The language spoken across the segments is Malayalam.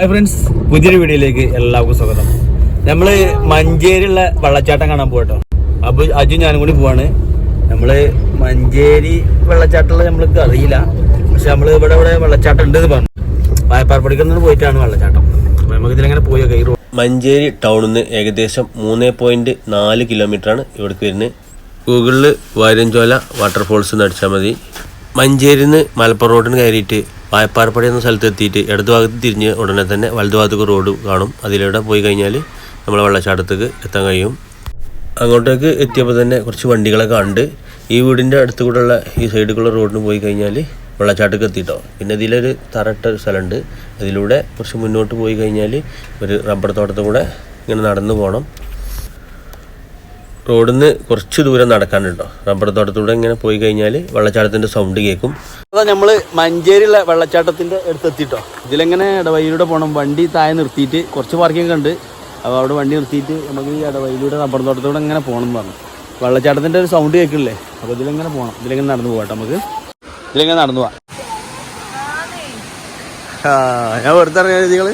ഹായ് ഫ്രണ്ട്സ് പുതിയൊരു വീഡിയോയിലേക്ക് എല്ലാവർക്കും സ്വാഗതം. നമ്മൾ മഞ്ചേരിയുള്ള വെള്ളച്ചാട്ടം കാണാൻ പോകട്ടോ അപ്പൊ അജു ഞാനും കൂടി പോവാണ്. നമ്മൾ മഞ്ചേരി വെള്ളച്ചാട്ടമുള്ള നമ്മൾക്ക് അറിയില്ല. പക്ഷെ നമ്മൾ ഇവിടെ ഇവിടെ വെള്ളച്ചാട്ടം ഉണ്ട് പറഞ്ഞു. പറഞ്ഞു നിന്ന് പോയിട്ടാണ് വെള്ളച്ചാട്ടം. നമുക്ക് ഇതിലെങ്ങനെ പോയി കയറി മഞ്ചേരി ടൗണിൽ നിന്ന് ഏകദേശം മൂന്ന് പോയിന്റ് നാല് കിലോമീറ്ററാണ് ഇവിടേക്ക് വരുന്നത്. ഗൂഗിളിൽ വാര്യഞ്ചോല വാട്ടർഫോൾസ് എന്ന് അടിച്ചാൽ മതി. മഞ്ചേരിന്ന് മലപ്പുറം റോഡിന് കയറിയിട്ട് വായപ്പാറപ്പടി എന്ന സ്ഥലത്ത് എത്തിയിട്ട് ഇടതു ഭാഗത്ത് തിരിഞ്ഞ് ഉടനെ തന്നെ വലതു ഭാഗത്തേക്ക് റോഡ് കാണും. അതിലൂടെ പോയി കഴിഞ്ഞാൽ നമ്മൾ വെള്ളച്ചാട്ടത്തേക്ക് എത്താൻ കഴിയും. അങ്ങോട്ടേക്ക് എത്തിയപ്പോൾ തന്നെ കുറച്ച് വണ്ടികളെ കണ്ട് ഈ വീടിന്റെ അടുത്ത് കൂടെയുള്ള ഈ സൈഡിലുള്ള റോഡിന് പോയി കഴിഞ്ഞാൽ വെള്ളച്ചാട്ടക്ക് എത്തിയിട്ടോ. പിന്നെ ഇതിലൊരു തറട്ട ഒരു സ്ഥലമുണ്ട്. അതിലൂടെ കുറച്ച് മുന്നോട്ട് പോയി കഴിഞ്ഞാൽ ഒരു റബ്ബർ തോട്ടത്തിൽ കൂടെ ഇങ്ങനെ നടന്നു പോകണം. റോഡിൽ നിന്ന് കുറച്ച് ദൂരം നടക്കാനുണ്ടോ? റബ്ബർ തോട്ടത്തിലൂടെ ഇങ്ങനെ പോയി കഴിഞ്ഞാൽ വെള്ളച്ചാട്ടത്തിന്റെ സൗണ്ട് കേൾക്കും അതാ നമ്മൾ മഞ്ചേരിയുള്ള വെള്ളച്ചാട്ടത്തിന്റെ അടുത്ത് എത്തിട്ടോ ഇതിലെങ്ങനെ ഇടവഴിയിലൂടെ പോകണം വണ്ടി താഴെ നിർത്തിയിട്ട് കുറച്ച് പാർക്കിംഗ് ഉണ്ട്. അപ്പോൾ അവിടെ വണ്ടി നിർത്തിയിട്ട് നമുക്ക് ഈ ഇടവഴിയിലൂടെ റബ്ബർ തോട്ടത്തിലൂടെ ഇങ്ങനെ പോകണം എന്ന് പറഞ്ഞു. വെള്ളച്ചാട്ടത്തിന്റെ ഒരു സൗണ്ട് കേൾക്കില്ലേ? അപ്പോൾ ഇതിലെങ്ങനെ പോകണം ഇതിലെങ്ങനെ നടന്നു പോകട്ടെ നമുക്ക്. ഇതിലെങ്ങനെ നടന്നു പോവാം? ആ, ഞാൻ വെറുതെ ഇറങ്ങിയ രീതികൾ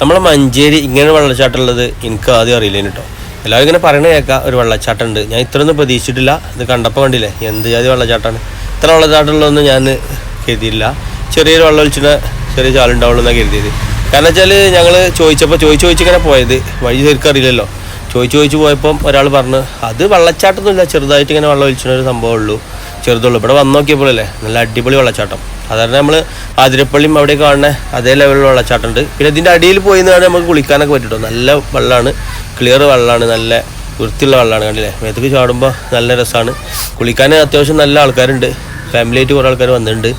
നമ്മളെ മഞ്ചേരി ഇങ്ങനെ വെള്ളച്ചാട്ടം ഉള്ളത് എനിക്ക് ആദ്യം അറിയില്ലേന് കേട്ടോ എല്ലാവരും ഇങ്ങനെ പറയണ കേൾക്കാം. ഒരു വെള്ളച്ചാട്ടം ഉണ്ട് ഞാൻ ഇത്രയൊന്നും പ്രതീക്ഷിച്ചിട്ടില്ല. ഇത് കണ്ടപ്പോൾ കണ്ടില്ലേ? എന്ത് ജാതി വെള്ളച്ചാട്ടമാണ് ഇത്ര വെള്ളച്ചാട്ടമുള്ളതൊന്നും ഞാൻ കരുതിയില്ല ചെറിയൊരു വെള്ളം ഒഴിച്ചിട്ട് ചെറിയ ചാലുണ്ടാവുള്ളൂ എന്നാണ് കരുതിയത്. കാരണം വെച്ചാൽ ഞങ്ങൾ ചോദിച്ചപ്പോൾ ചോദിച്ച് ചോദിച്ചിങ്ങനെ പോയത്. വഴി ശരിക്കും അറിയില്ലല്ലോ. ചോദിച്ച് ചോദിച്ച് പോയപ്പം ഒരാൾ പറഞ്ഞു അത് വെള്ളച്ചാട്ടമൊന്നുമില്ല. ചെറുതായിട്ട് ഇങ്ങനെ വെള്ളം ഒഴിച്ചിട്ടൊരു സംഭവമുള്ളൂ ചെറുതുള്ളൂ. ഇവിടെ വന്ന് നോക്കിയപ്പോഴല്ലേ? നല്ല അടിപൊളി വെള്ളച്ചാട്ടം. സാധാരണ നമ്മൾ ആതിരപ്പള്ളിയും അവിടെ കാണുന്ന അതേ ലെവലിലുള്ള വെള്ളച്ചാട്ടം ഉണ്ട് പിന്നെ ഇതിന്റെ അടിയിൽ പോയി നിന്നാണ് നമുക്ക് കുളിക്കാനൊക്കെ പറ്റിട്ടോ നല്ല വെള്ളമാണ് ക്ലിയർ വെള്ളമാണ് നല്ല വൃത്തിയുള്ള വെള്ളമാണ് കണ്ടില്ലേ? മേത്തേക്ക് ചാടുമ്പോൾ നല്ല രസമാണ് കുളിക്കാൻ അത്യാവശ്യം നല്ല ആൾക്കാരുണ്ട്. ഫാമിലി ആയിട്ട് കുറേ ആൾക്കാർ വന്നിട്ടുണ്ട്.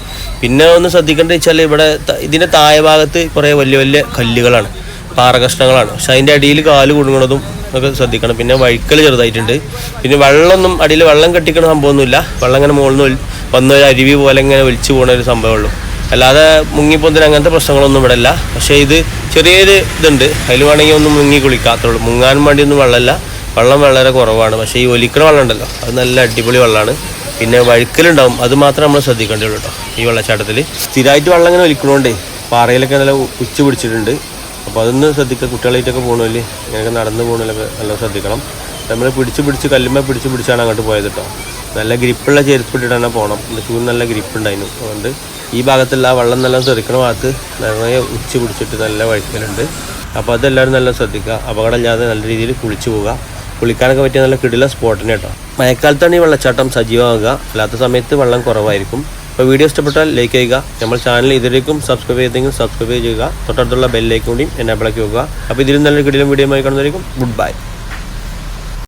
പിന്നെ ഒന്ന് ശ്രദ്ധിക്കേണ്ടത് വെച്ചാൽ ഇവിടെ ഇതിന്റെ താഴെ ഭാഗത്ത് കുറേ വലിയ വലിയ കല്ലുകളാണ്. പാറകഷ്ണങ്ങളാണ്. പക്ഷെ അതിന്റെ അടിയിൽ കാൽ കുടുങ്ങണതും ഒക്കെ ശ്രദ്ധിക്കണം. പിന്നെ വഴിക്കൽ ചെറുതായിട്ടുണ്ട്. പിന്നെ വെള്ളമൊന്നും അടിയിൽ വെള്ളം കെട്ടിക്കണ സംഭവമൊന്നുമില്ല. വെള്ളം അങ്ങനെ മുകളിൽ നിന്ന് വന്ന ഒരു അരുവി പോലെ ഇങ്ങനെ ഒലിച്ചു പോകുന്ന ഒരു സംഭവമുള്ളൂ. അല്ലാതെ മുങ്ങിപ്പോന്തിന് അങ്ങനത്തെ പ്രശ്നങ്ങളൊന്നും ഇവിടെ ഇല്ല പക്ഷേ ഇത് ചെറിയൊരു ഇതുണ്ട്. അതിൽ വേണമെങ്കിൽ ഒന്നും മുങ്ങി കുളിക്കാത്തുള്ളൂ. മുങ്ങാൻ വേണ്ടിയൊന്നും വെള്ളമില്ല. വെള്ളം വളരെ കുറവാണ്. പക്ഷേ ഈ ഒലിക്കണ വെള്ളം ഉണ്ടല്ലോ അത് നല്ല അടിപൊളി വെള്ളമാണ്. പിന്നെ വഴുക്കലുണ്ടാവും. അത് മാത്രം നമ്മൾ ശ്രദ്ധിക്കേണ്ടതുള്ളൂ കേട്ടോ ഈ വെള്ളച്ചാട്ടത്തിൽ സ്ഥിരമായിട്ട് വെള്ളം ഇങ്ങനെ ഒലിക്കണോണ്ടേ പാറയിലൊക്കെ നല്ല ഉച്ച പിടിച്ചിട്ടുണ്ട്. അപ്പോൾ അതൊന്ന് ശ്രദ്ധിക്കുക കുട്ടികളായിട്ടൊക്കെ പോകണമല്ലേ ഇങ്ങനെയൊക്കെ നടന്ന് പോകണമല്ലൊക്കെ നല്ല ശ്രദ്ധിക്കണം. നമ്മൾ പിടിച്ച് പിടിച്ച് കല്ലുമ്മ പിടിച്ച് പിടിച്ചാണ് അങ്ങോട്ട് പോയത് കേട്ടോ നല്ല ഗ്രിപ്പുള്ള ചെരുപ്പ് ഇട്ടിട്ടാണ് പോകണം ഷൂവിന് നല്ല ഗ്രിപ്പ് ഉണ്ടായിരുന്നു അതുകൊണ്ട് ഈ ഭാഗത്തുള്ള വെള്ളം നല്ല തെറിക്കണ ഭാഗത്ത് നിറയെ ഉച്ച പിടിച്ചിട്ട് നല്ല വഴുക്കലുണ്ട്. അപ്പോൾ അതെല്ലാവരും നല്ല ശ്രദ്ധിക്കുക. അപകടമില്ലാതെ നല്ല രീതിയിൽ കുളിച്ചു പോവുക. കുളിക്കാനൊക്കെ പറ്റിയ നല്ല കിടില സ്പോട്ടിന് കേട്ടോ മഴക്കാലത്താണ് ഈ വെള്ളച്ചാട്ടം സജീവമാകുക. അല്ലാത്ത സമയത്ത് വെള്ളം കുറവായിരിക്കും. അപ്പോൾ വീഡിയോ ഇഷ്ടപ്പെട്ടാൽ ലൈക്ക് ചെയ്യുക. നമ്മൾ ചാനൽ ഇതിലേക്കും സബ്സ്ക്രൈബ് ചെയ്തെങ്കിൽ സബ്സ്ക്രൈബ് ചെയ്യുക. തൊട്ടടുത്തുള്ള ബെല്ലിലേക്കും കൂടി എന്നെ ആക്കി വെക്കുക. അപ്പോൾ ഇതിലും നല്ലൊരു കിടിലും വീഡിയോ ആയി കാണുന്നതായിരിക്കും ഗുഡ് ബൈ